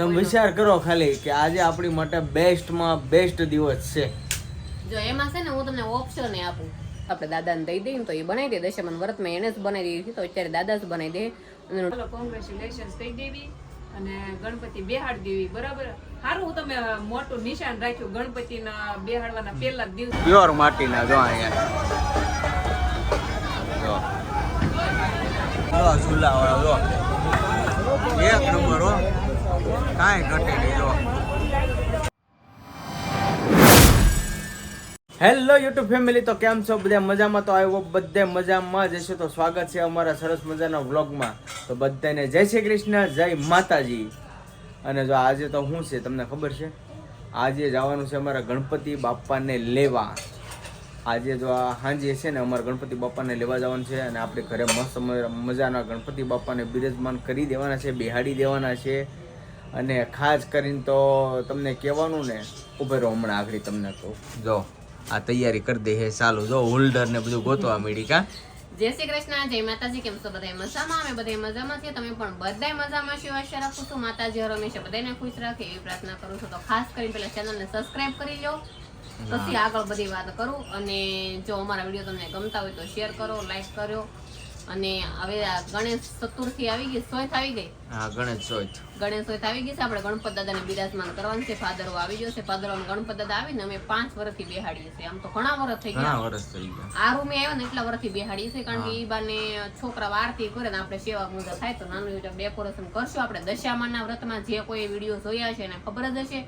તમે વિચાર કરો ખાલી કે આજે આપણી માટે બેસ્ટમાં બેસ્ટ દિવસ છે. જો એમાં છે ને હું તમને ઓપ્શન આપું. આપણે દાદાને દઈ દઈએ તો એ બનાવી દે. દશમન વ્રતમાં એને જ બનાવી દીધી તો અત્યારે દાદા જ બનાવી દે. અને કોંગ્રેચ્યુલેશન્સ કહી દેવી અને ગણપતિ બેહાડ દેવી બરાબર? સારું તમે મોટું નિશાન રાખ્યું ગણપતિના બેહાડવાના પહેલા જ દિવસ. પ્યોર માટીના જો અહીંયા. જો. જો ઝૂલા જો. એક નંબર હો. કાંઈ ઘટે નહીં હેલો યુટ્યુબ ફેમિલી, તો કેમ છો? બધા મજામાં? તો આવ્યો બધે મજામાં જ હશે. તો સ્વાગત છે અમારા સરસ મજાના વ્લોગમાં. તો બધાને જય શ્રી કૃષ્ણ, જય માતાજી. અને જો આજે તો શું છે, તમને ખબર છે? આજે જવાનું છે અમારા ગણપતિ બાપાને લેવા. આજે જો આ સાંજે છે ને, અમારા ગણપતિ બાપાને લેવા જવાનું છે અને આપણે ઘરે મસ્ત મજાના ગણપતિ બાપાને બિરાજમાન કરી દેવાના છે, બિહાડી દેવાના છે. અને ખાસ કરીને તો તમને કહેવાનું ને ઉભેરો હમણાં આગળ તમને કહું. જો આ તૈયારી કરી દે હે ચાલુ જો હોલ્ડર ને બધું ગોતવા મળી કા. જય શ્રી કૃષ્ણ જય માતાજી કેમ છો? બધા મજામાં? અમે બધા મજામાં છીએ. તમે પણ બધાય મજામાં છો આશા રાખું છું. માતાજી હર હંમેશા બધાને ખુશ રાખે એવી પ્રાર્થના કરું છું. તો ખાસ કરીને પેલા ચેનલને સબસ્ક્રાઇબ કરી લો પછી આગળ બધી વાત કરું. અને જો અમારા વીડિયો તમને ગમતા હોય તો શેર કરો લાઈક કરો અને હવે આ ગણેશ ચતુર્થી આવી ગઈ સોય આવી ગઈ. હા ગણેશ સોયથ ગણેશ સોયથ આવી ગઈ છે આપણે ગણપત દાદાને બિરાજમાન કરવાનું છે ફાદરો આવી ગયો છે ફાદરો ગણપત દાદા આવીને અમે પાંચ વર્ષથી બેહાડીએ છીએ. આમ તો ઘણા વર્ષ થઈ ગયા. વર્ષ થઈ ગયા. આ રૂમે આવ્યો ને એટલા વર્ષથી બેહાડીએ છીએ કારણ કે ઈ બાને છોકરા આરતી કરે ને આપણે સેવા મુજબ થાય તો નાનું એવું ડેકોરેશન કરશું. આપણે દશામાના વ્રતમાં જે કોઈ વીડિયો જોયા છે એને ખબર જ હશે.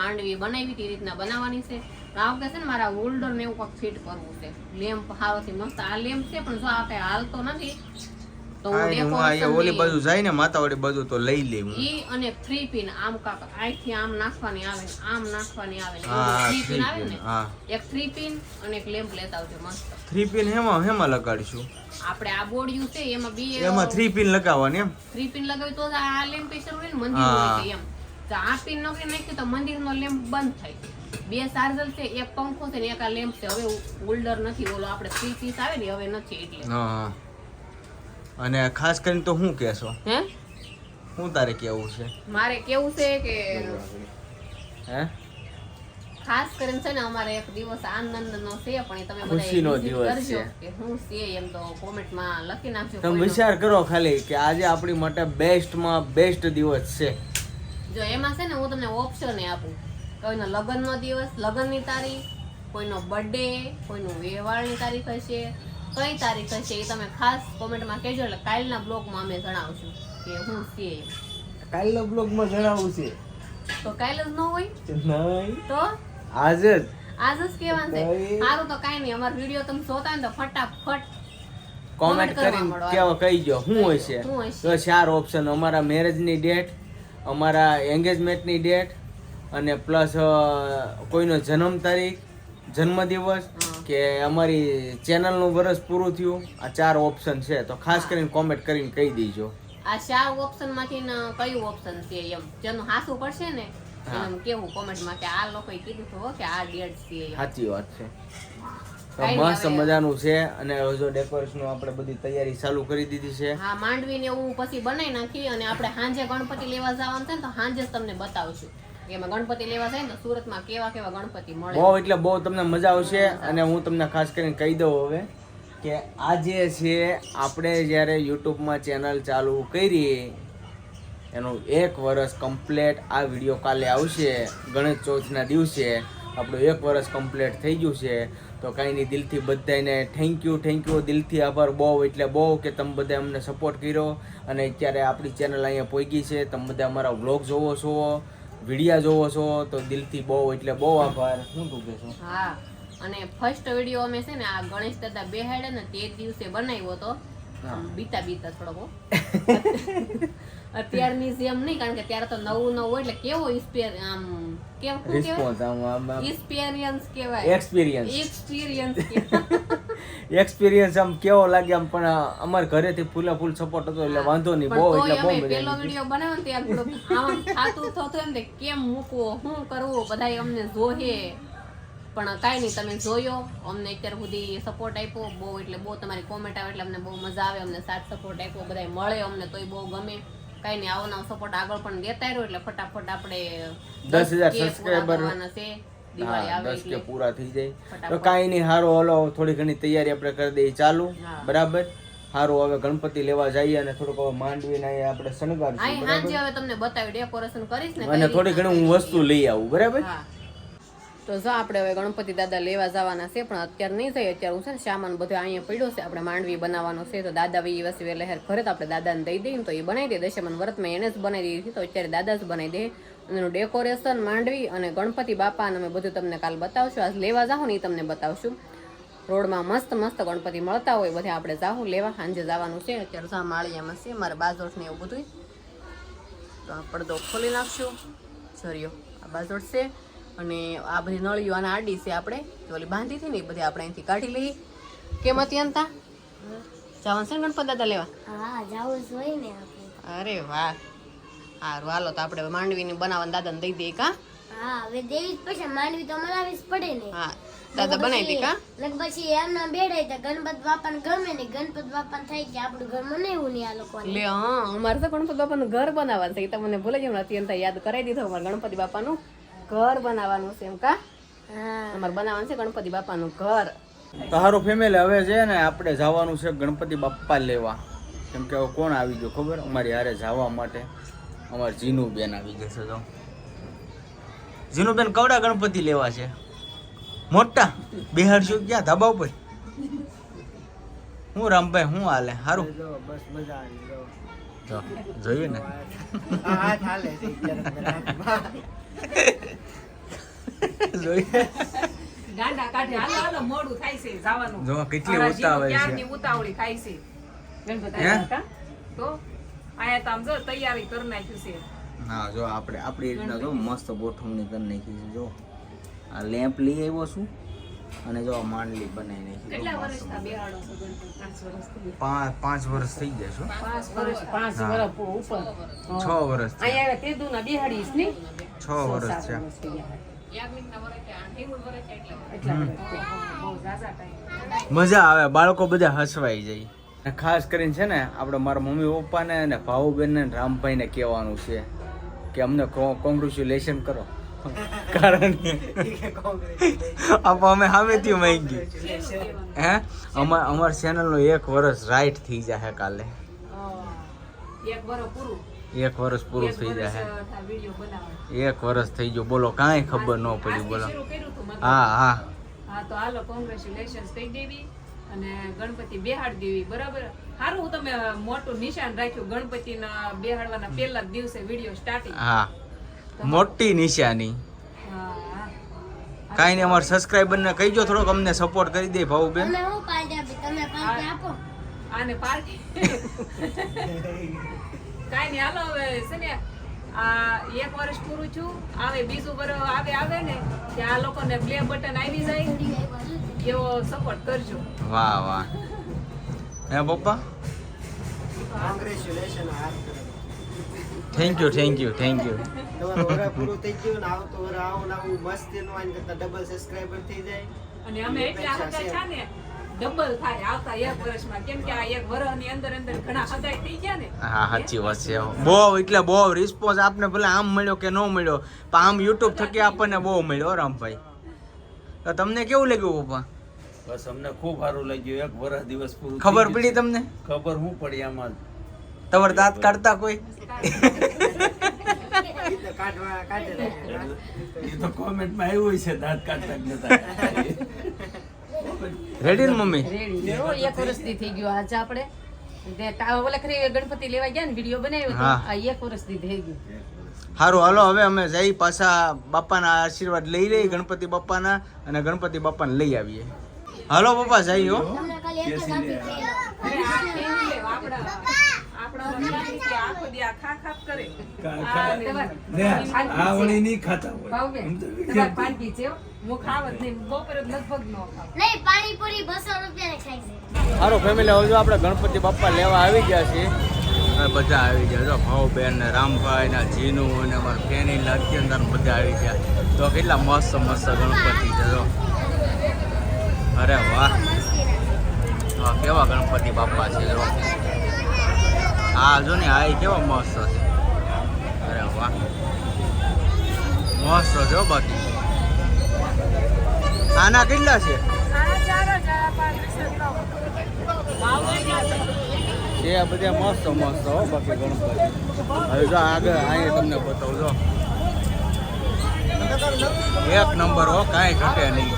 માંડવી બનાવી તે રીતના બનાવવાની છે. આ વખતે છે ને મારા હોલ્ડર ને એવું કંઈક ફિટ કરવું છે. લેમ્પ હારોથી મસ્ત. આ લેમ્પ છે પણ જો આ કઈ હાલતો નથી તો હું આ હું ઓલી બાજુ જાય ને માતાવાડી બાજુ તો લઈ લે હું. ઈ અને થ્રી પિન આમ કાક અહીંથી આમ નાખવાની આવે ને આમ નાખવાની આવે ને થ્રી પિન આવે ને એક થ્રી પિન અને એક લેમ્પ લેતા આવજો મસ્ત. થ્રી પિન હેમાં હેમાં લગાડીશું? આપણે આ બોર્ડિયું છે એમાં બી એમાં થ્રી પિન લગાવવાની એમ? થ્રી પિન લગાવી તો આ લેમ્પ હોય ને મંદિર હોય એમ. આ પિન નોકરી નાખી તો મંદિરનો લેમ્પ બંધ થાય બે ચાર્જર છે એક પંખો છે ને એક આ લેમ્પ છે. હવે હોલ્ડર નથી ઓલો આપણે થ્રી પીસ આવે ને હવે નથી એટલે. હા અને ખાસ કરીને તો શું કહેશો? હે? શું તારે કેવું છે? મારે કેવું છે કે હે? ખાસ કરીને છે ને અમારે એક દિવસ આનંદનો છે પણ તમે બધા ખુશીનો દિવસ છે. કે હું છે એમ તો કોમેન્ટમાં લખી નાખજો તમે વિચાર કરો ખાલી કે આજે આપણી માટે બેસ્ટમાં બેસ્ટ દિવસ છે. જો એમાં છે ને હું તમને ઓપ્શન આપું. કોઈનો લગ્નનો દિવસ લગ્નની તારીખ કોઈનો બર્થડે કોઈનું વેવાળની તારીખ હશે કઈ તારીખ હશે એ તમે ખાસ કોમેન્ટમાં કહેજો એટલે કાલના બ્લોગમાં અમે જણાવશું કે હું છે કાલના બ્લોગમાં જણાવું છે. તો કાલ જ ન હોય? નહીં. તો? આજે જ. આજ જ કહેવાનું છે. સારું તો કાંઈ નહીં અમારો વીડિયો તમે જોતા હોય ને તો ફટાફટ કોમેન્ટ કરીને માંડો. કહી દો શું હોય છે શું હોય છે? તો ચાર ઓપ્શન અમારા મેરેજની ડેટ અમારા એન્ગેજમેન્ટની ડેટ અને પ્લસ કોઈનો જન્મ તારીખ જન્મદિવસ કે અમારી ચેનલનું વર્ષ પૂરું થયું આ ચાર ઓપ્શન છે. તો ખાસ કરીને કોમેન્ટ કરીને કહી દેજો. આ ચાર ઓપ્શનમાંથી ન કયું ઓપ્શન છે એમ? જેનું હાસું પડશે ને. એમ કેવું કોમેન્ટમાં કે આ લોકોએ કીધું હતું હો કે આ ડેટ છે સાચી વાત છે. મસ્ત મજાનું છે. અને જો ડેકોરેશન આપણે બધી તૈયારી ચાલુ કરી દીધી છે. હા માંડવી ને એવું પછી બનાવી નાખી અને આપણે સાંજે ગણપતિ લેવા જવાનું છે ને તો સાંજે જ તમને બતાવશું. એમાં ગણપતિ લેવા જાય ને તો સુરતમાં કેવા કેવા ગણપતિ મળે. બહુ એટલે બહુ તમને મજા આવશે અને હું તમને ખાસ કરીને કહી દઉં હવે કે આજે છે આપણે જ્યારે યુટ્યુબમાં ચેનલ ચાલુ કરી એનું એક વર્ષ કમ્પ્લેટ આ વીડિયો કાલે આવશે ગણેશ ચોથના દિવસે. આપણું એક વર્ષ કમ્પ્લેટ થઈ ગયું છે. તો કાંઈ નહીં દિલથી બધાને થેન્ક યુ થેન્ક યુ દિલથી આભાર બહુ એટલે બહુ કે તમે બધા અમને સપોર્ટ કર્યો. અને અત્યારે આપણી ચેનલ અહીંયા પહોંચી છે. તમે બધા અમારા વ્લોગ જોવો છો વિડીયા જોવો છો તો દિલથી બહુ એટલે બહુ આભાર. શું તું કહેશો? હા અને ફર્સ્ટ વીડિયો અમે છે ને આ ગણેશ દાદા બેહાડે ને તે દિવસે બનાવ્યો હતો. બીતા બીતા થોડોક. અત્યારની જેમ નહીં કારણ કે ત્યારે તો નવું નવું એટલે કેવો ઇસ્પિયર આમ રિસ્પોન્સ આમ એક્સપિરિયન્સ કહેવાય એક્સપિરિયન્સ એક્સપિરિયન્સ એક્સપિરિયન્સ આમ કેવો લાગે આમ પણ અમારા ઘરેથી ફૂલા ફૂલ સપોર્ટ હતો એટલે વાંધો નહીં બહુ એટલે બહુ મજા પેલો વીડિયો બનાવ્યો ને આમ થાતું થતું એમ કે કેમ મૂકવો શું કરવું બધાય અમને જોહે. પણ કાંઈ નહીં તમે જોયો અમને અત્યાર સુધી સપોર્ટ આપ્યો બહુ એટલે બહુ તમારી કોમેન્ટ આવે એટલે અમને બહુ મજા આવે અમને સાથ સપોર્ટ આપ્યો બધાય મળે અમને તોય બહુ ગમે. કઈ નહીં આવો નવો સપોર્ટ આગળ પણ લેતા રહ્યો એટલે ફટાફટ આપણે 10,000 કે પૂરા છે દિવાળી હા આવે દસ કે એટલે પૂરા થઈ જાય. તો. કાંઈ નહીં સારું હલો થોડી ઘણી તૈયારી આપણે કરી દઈએ ચાલુ. બરાબર? હારું હવે ગણપતિ લેવા જઈએ અને થોડુંક હવે માંડવી ને આપણે હાંજે હવે તમને બતાવી ડેકોરેશન કરીશ ને અને થોડી ઘણી હું વસ્તુ લઈ આવું બરાબર? તો જો આપણે હવે ગણપતિ દાદા લેવા જવાના છે, પણ અત્યારે નહીં થઈ અત્યારે હું છે ને સામાન બધો અહીંયા પડ્યો છે. આપણે માંડવી બનાવવાનો છે, તો દાદા વી વસ્તુ લહેર ઘરે તો આપણે દાદાને દઈ દઈએ તો એ બનાવી દે. દશામાન વ્રતમાં એને જ બનાવી દીધી તો અત્યારે દાદા જ બનાવી દે. એનું ડેકોરેશન માંડવી અને ગણપતિ બાપા અને અમે બધું તમને કાલ બતાવશું. આજ લેવા જાઉં ને એ તમને બતાવશું. રોડમાં મસ્ત મસ્ત ગણપતિ મળતા હોય, બધે આપણે જાવું લેવા. સાંજે જવાનું છે, અત્યારે જા માળિયામાં છે, મારે બાજોટ ને એવું બધું તો આ પડદો ખોલી નાખશું. સરિયો આ બાજોટ છે. અને આ બધી નળીઓ અને આડી છે આપણે ઓલી બાંધી હતી ને એ બધી આપણે અહીંથી કાઢી લઈએ. કેમ હતી અંતા? જવાનું છે ને ગણપત દાદા લેવા? ને અરે વાહ. સારું હાલો તો આપણે માંડવીની બનાવવાનું દાદાને દઈ દઈએ કા? હા હવે દેવી પછી માંડવી તો મનાવી પડે ને. હા દાદા બનાવી દે કા? લગ પછી એમના બેડાય તો ગણપત બાપાને ગમે ને ગણપત બાપાને થાય કે આપણું ઘર મનાવ્યું ને આ લોકોને. લે હા અમારે તો ગણપતિ બાપાનું ઘર બનાવવાનું છે એ તમને ભૂલે જ નથી યાદ કરાવી દીધો અમારે ગણપતિ બાપાનું. ઘર બનાવવાનું છે એમ કા? હા. અમારે બનાવવાનું છે ગણપતિ બાપાનું ઘર. તારું હારું ફેમિલી હવે છે ને આપણે જવાનું છે ગણપતિ બાપ્પા લેવા. કેમ કે હવે કોણ આવી ગયો ખબર? અમારી હારે જવા માટે. અમારે જીનું બેન આવી જશે તો જીનું બેન કવડા ગણપતિ લેવા છે? મોટા? બિહાર શું ક્યાં? ધાબા ઉપર? હું રામભાઈ હું હાલે? સારું બસ મજા આવી જો જોયું ને? જો કેટલી ઉતાવળ ઉતાવળી થાય છે? તો આયા તો આમ જો તૈયારી કરી નાખ્યું છે. હા જો આપણે આપણી રીતના જો મસ્ત ગોઠવણી કરી નાખી છે જો. આ લેમ્પ લઈ આવ્યો છું. અને જો માંડલી બનાવી નાખી પાંચ વર્ષ થઈ ગયા. છો? વર્ષ છ વર્ષ છ. મજા આવે બાળકો બધા હસવાઈ જાય. અને ખાસ કરીને છે ને આપણે મારા મમ્મી પપ્પાને અને ભાવુબેન ને રામભાઈને કહેવાનું છે કે અમને કોંગ્રેચ્યુલેશન કરો. કારણ કે આપ અમે સામેથી માંગી હે? અમાર અમાર ચેનલનો એક વર્ષ રાઈટ થઈ જશે કાલે. એક વર્ષ પૂરું. એક વર્ષ પૂરું થઈ જશે. એક વર્ષ થઈ ગયું. બોલો કાંઈ ખબર ન પડી બોલો. હા હા. હા તો હાલો કોંગ્રેચ્યુલેશન્સ કહી દેવી અને ગણપતિ બેહાડ દેવી. બરાબર? સારું હું તમે મોટું નિશાન રાખ્યું. ગણપતિના બેહાડવાના પહેલા જ દિવસે વીડિયો સ્ટાર્ટિંગ હા. મોટી નિશાની. હા. કાંઈ નહીં અમારા સબસ્ક્રાઈબરને કહીજો થોડોક અમને સપોર્ટ કરી દે ભાવુબેન બેન હું પાંચ આપી? તમે પાંચ આપો. આને પાર્ટી કાંઈ નહીં હાલો હવે છે ને આ એક વર્ષ પૂરું છું આવે બીજું વર્ષ આવે આવે ને કે આ લોકોને પ્લે બટન આવી જાય. એવો સપોર્ટ કરજો. વાહ વાહ. હે પપ્પા? Congratulation thank you thank you thank you તમારું વરસ પૂરું થઈ ગયું ને તો વરસ આવો ને આવું મસ્ત એનું આને કરતા ડબલ સબસ્ક્રાઇબર થઈ જાય. અને અમે એટલા હતા છે. ને ડબલ થાય આવતા એક વર્ષમાં કેમ કે આ એક વર્ષની અંદર અંદર ઘણા હદાય થઈ ગયા ને. હા સાચી વાત છે. બહુ એટલે બહુ રિસ્પોન્સ આપને ભલે આમ મળ્યો કે ન મળ્યો પણ આમ યુટ્યુબ થકી આપણને બહુ મળ્યો રામભાઈ. તો તમને કેવું લાગ્યું પપ્પા? બસ અમને ખૂબ સારું લાગ્યું. એક વર્ષ દિવસ પૂરું ખબર પડી તમને? ખબર હું પડી આમાં. તમારે દાંત કાઢતા કોઈ? કાઢવા કાઢે એ તો કોમેન્ટમાં આવ્યું છે દાંત કાઢતા નતા. રેડી ને મમ્મી? એક વર્ષથી થઈ. ગયું આજે આપણે. ગણપતિ લેવા ગયા ને વીડિયો બનાવ્યો તો આ એક વર્ષથી થઈ ગયું. સારું હાલો હવે અમે જઈ પાછા બાપાના આશીર્વાદ લઈ લઈએ ગણપતિ બાપાના અને ગણપતિ બાપાને લઈ આવીએ. હાલો પપ્પા જઈ હો. તમને ખાલી એક જ આપી છે અરે આ કેવું લે, આપણા આપણા રમવાની કે આખો દી આ ખા ખાપ કરે આ તમાર- આ વળી નહીં ખાતા હોય. ભાવબેન, આમ તો તમાર પાનકી છે હું? ખાવત નહીં બપોરે લગભગ ન ખાવ નહીં પાણીપુરી બસો રૂપિયાની ખાઈ છે સારું ફેમિલી હવે આપણે ગણપતિ બાપ્પા લેવા આવી ગયા છીએ. બધા આવી ગયા. જો ભાવબેન ને રામભાઈ ને જીનુ ને અમારા ફેની ને અત્યંત બધા આવી ગયા. તો કેટલા મસ્ત મસ્ત ગણપતિ છે જો. અરે વાહ. વાહ કેવા ગણપતિ બાપ્પા છે જો. હા જો ને હા કેવા મસ્ત છે. વાહ. મસ્ત જો બાકી. આના કેટલા છે? એ બધા મસ્ત મસ્ત હો બાકી ગણપતિ જો આગળ અહીંયા તમને બતાવું એક નંબર હો, કાંઈ ઘટે નહીં.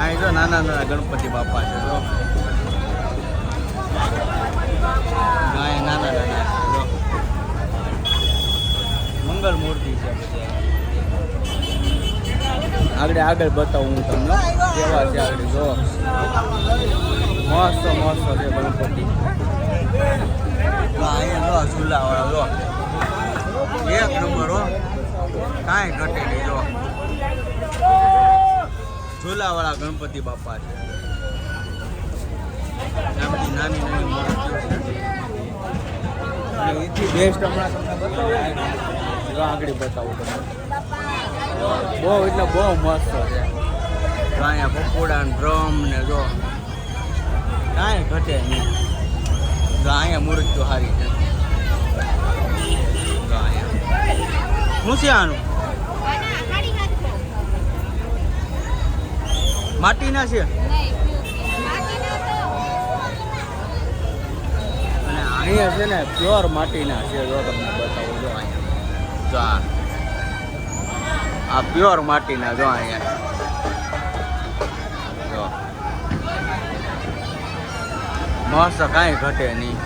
અહીં જો નાના નાના ગણપતિ બાપા છે, જો. અહીં નાના નાના મંગળ મૂર્તિ છે. આગળ આગળ બતાવું હું તમને. કેવા છે આગળ, જો. મસ્ત મસ્ત છે ગણપતિ. અહીંયા જો, ઝૂલાવાળા, જો. એક નંબર, હો. કાંઈ ઘટે નહીં, જો. ઝૂલાવાળા ગણપતિ બાપા છે. નાની નાની અને એથી બેસ્ટ હમણાં તમને બતાવું આગળ બતાવું તમને બહુ એટલે બહુ મસ્ત છે? અહીંયા પકોડા ને ડ્રમ ને જો કાંઈ ઘટે નહીં. જો અહીંયા મૂર્તિઓ સારી છે શું છે આનું માટીના છે અને અહીંયા છે ને પ્યોર માટીના છે, જો તમને બતાવું, જો અહીંયા. જો આ. પ્યોર માટીના, જો અહીંયા. જો. મસ્ત કાંઈ ઘટે નહીં.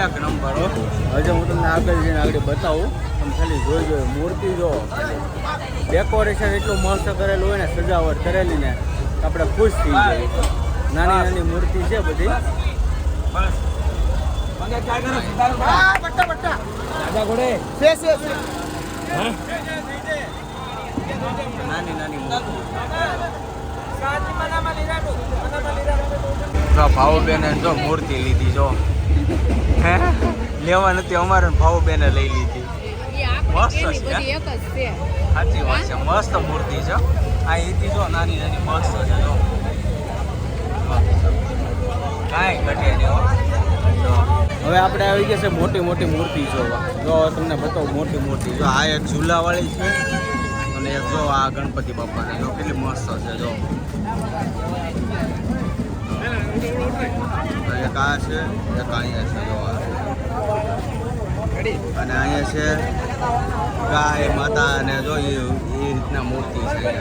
એક નંબર હજુ હું તમને આગળ જઈને આગળ બતાવું. તમે ખાલી જોઈ જોઈ મૂર્તિ જો. ડેકોરેશન એટલું મસ્ત કરેલું હોય ને સજાવટ કરેલી ને આપણે ખુશ થઈ જઈએ. નાની નાની મૂર્તિ છે બધી. નાની નાની ભાવુબેને જો મૂર્તિ લીધી જો. હે? લેવા નથી અમારે ભાવુબેને લઈ લીધી. મસ્ત છે. સાચી વાત છે. મસ્ત મૂર્તિ છે. આ એથી જો નાની નાની મસ્ત છે જો. કાંઈ ઘટે નહીં. હવે આપણે આવી ગયા છે મોટી મોટી મૂર્તિ જોવા. જો તમને બતાવું મોટી મૂર્તિ. જો આ એક ઝૂલાવાળી છે અને એક જો આ ગણપતિ બાપાને. જો કેટલી મસ્ત છે જો. એક આ છે એક અહીંયા છે જો આ. અને અહીંયા છે ગાય, માતા અને જો એ રીતના મૂર્તિ છે.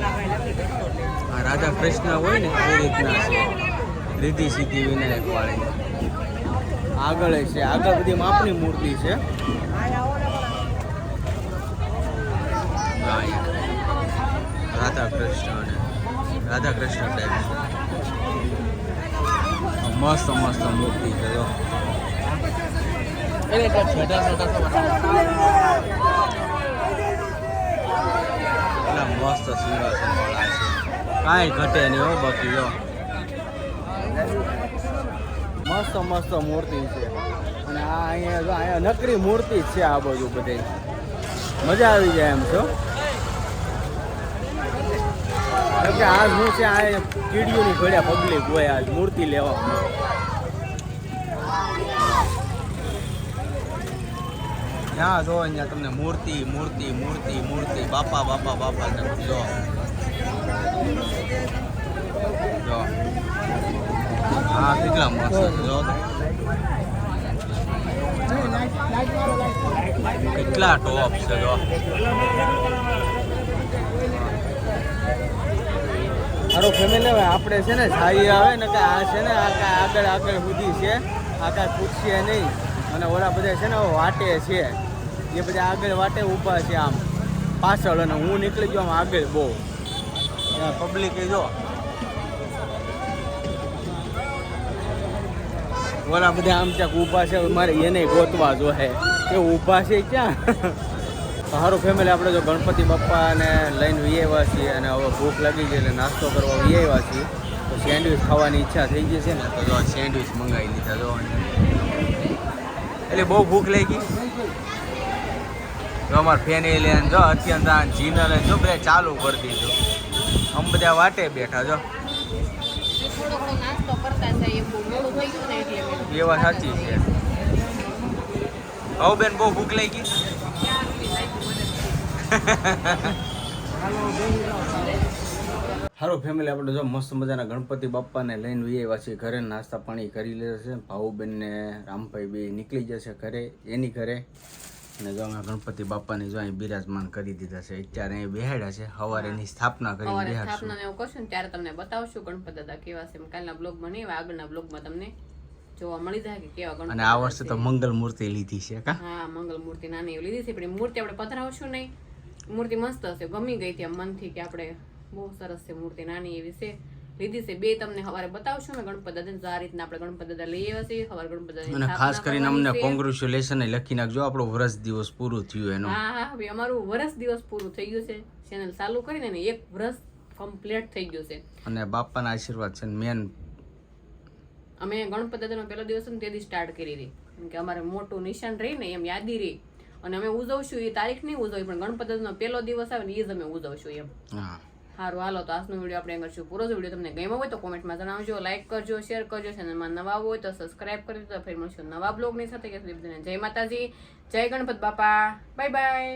આ રાધા કૃષ્ણ હોય ને, એ રીતના છે રીતિ સીધી વિનાયક વાળી. આગળ છે, આગળ બધી માપની મૂર્તિ છે. રાધા કૃષ્ણ રાધા કૃષ્ણ મસ્ત મસ્ત મૂર્તિ છે, જો. મસ્ત સિંહાસન છે. કાંઈ ઘટે નહીં હો બાકી જો મસ્ત મસ્ત મૂર્તિ છે અને આ અહીંયા અહીંયા નકરી મૂર્તિ છે આ બાજુ બધે. મજા આવી જાય એમ છો કે આજ હું છે, આ કીડીઓની ઘડ્યા પબ્લિક હોય, આજ મૂર્તિ લેવા. ત્યાં જો અહીંયા તમને મૂર્તિ મૂર્તિ મૂર્તિ મૂર્તિ, બાપા બાપા બાપા જો. જો. હા, કેટલા મસ્ત જો. કેટલા ટોપ છે, જો. મારો ફેમિલી હવે આપણે છે ને સાઈ આવે ને કે આ છે ને, આ કાંઈ આગળ આગળ સુધી છે. આ કાંઈ પૂછીએ નહીં. અને ઓલા બધા છે ને વાટે છે. એ બધા આગળ વાટે ઊભા છે આમ. પાછળ અને હું નીકળી ગયો આમ આગળ બહુ. પબ્લિક જો. ઓલા બધા આમ ક્યાંક ઊભા છે, મારે એને ગોતવા જો હે. એ ઊભા છે ક્યાં? સારું ફેમિલી આપણે જો ગણપતિ બાપ્પાને લઈને વી છીએ અને હવે ભૂખ લાગી ગઈ એટલે નાસ્તો કરવા વી છીએ. તો સેન્ડવિચ ખાવાની ઈચ્છા થઈ ગઈ છે ને, તો જો સેન્ડવિચ મંગાવી લીધા જો. એટલે બહુ ભૂખ લાગી. જો અમારે ફેમિલી અને જો અત્યંત જીનલ જો બે ચાલુ કરી દીધું. આમ બધા વાટે બેઠા જો. એ વાત સાચી છે. હવ બેન, બહુ ભૂખ લઈ ગઈ સારું ફેમિલી આપણે જો મસ્ત મજાના ગણપતિ બાપ્પાને લઈને વી છીએ. ઘરે નાસ્તા પાણી કરી લેશે ભાઉબેન ને રામભાઈ બે નીકળી જશે ઘરે, એની ઘરે. અને જો અમે ગણપતિ બાપ્પાની જો અહીં બિરાજમાન કરી દીધા છે. અત્યારે અહીં બેહાડ્યા છે. સવારે એની સ્થાપના કરી બેહાડશું. સ્થાપના ને એવું કરશું ને ત્યારે તમને બતાવશું ગણપત દાદા કેવા છે કાલના બ્લોગમાં નહીં આવે, આગળના બ્લોગમાં તમને જોવા મળી જાય કે કેવા ગણપત અને આ વર્ષે તો મંગલ મૂર્તિ લીધી છે કા? હા મંગલ મૂર્તિ નાની એવી લીધી છે પણ મૂર્તિ આપણે પધરાવશું નહીં. મૂર્તિ મસ્ત હશે. ગમી ગઈ હતી મનથી કે આપણે બહુ સરસ છે મૂર્તિ નાની એવી છે. લીધી છે. બે તમને સવારે બતાવશું ને ગણપત દાદાને તો આ રીતના આપણે ગણપત દાદા લઈ આવ્યા છીએ. સવારે ગણપત દાદા અને ખાસ કરીને અમને કોંગ્રેચ્યુલેશન લખી નાખજો. આપણો વર્ષ દિવસ પૂરો થયો એનો. હા હા ભાઈ અમારું વર્ષ દિવસ પૂરું થઈ ગયું છે. ચેનલ ચાલુ કરીને ને એક વર્ષ કમ્પ્લીટ થઈ ગયું છે. અને બાપાના આશીર્વાદ છે મેન અમે ગણપત દાદાનો પહેલો દિવસ ને તેથી સ્ટાર્ટ કરી હતી. કેમ કે અમારે મોટું નિશાન રહીને એમ યાદી રહી. અને અમે ઉજવશું એ તારીખ નહીં ઉજવી પણ ગણપત દાદાનો પહેલો દિવસ આવે ને એ જ અમે ઉજવશું એમ. હા. સારું હાલો, તો આજનો વીડિયો આપણે કરશું પૂરો જો વીડિયો તમને ગમ્યો હોય તો કોમેન્ટમાં જણાવજો લાઇક કરજો શેર કરજો ચેનલમાં નવા હોય તો સબસ્ક્રાઇબ કરી દો ફરી મળશું નવા બ્લોગની સાથે. કે જય માતાજી, જય ગણપત બાપા બાય બાય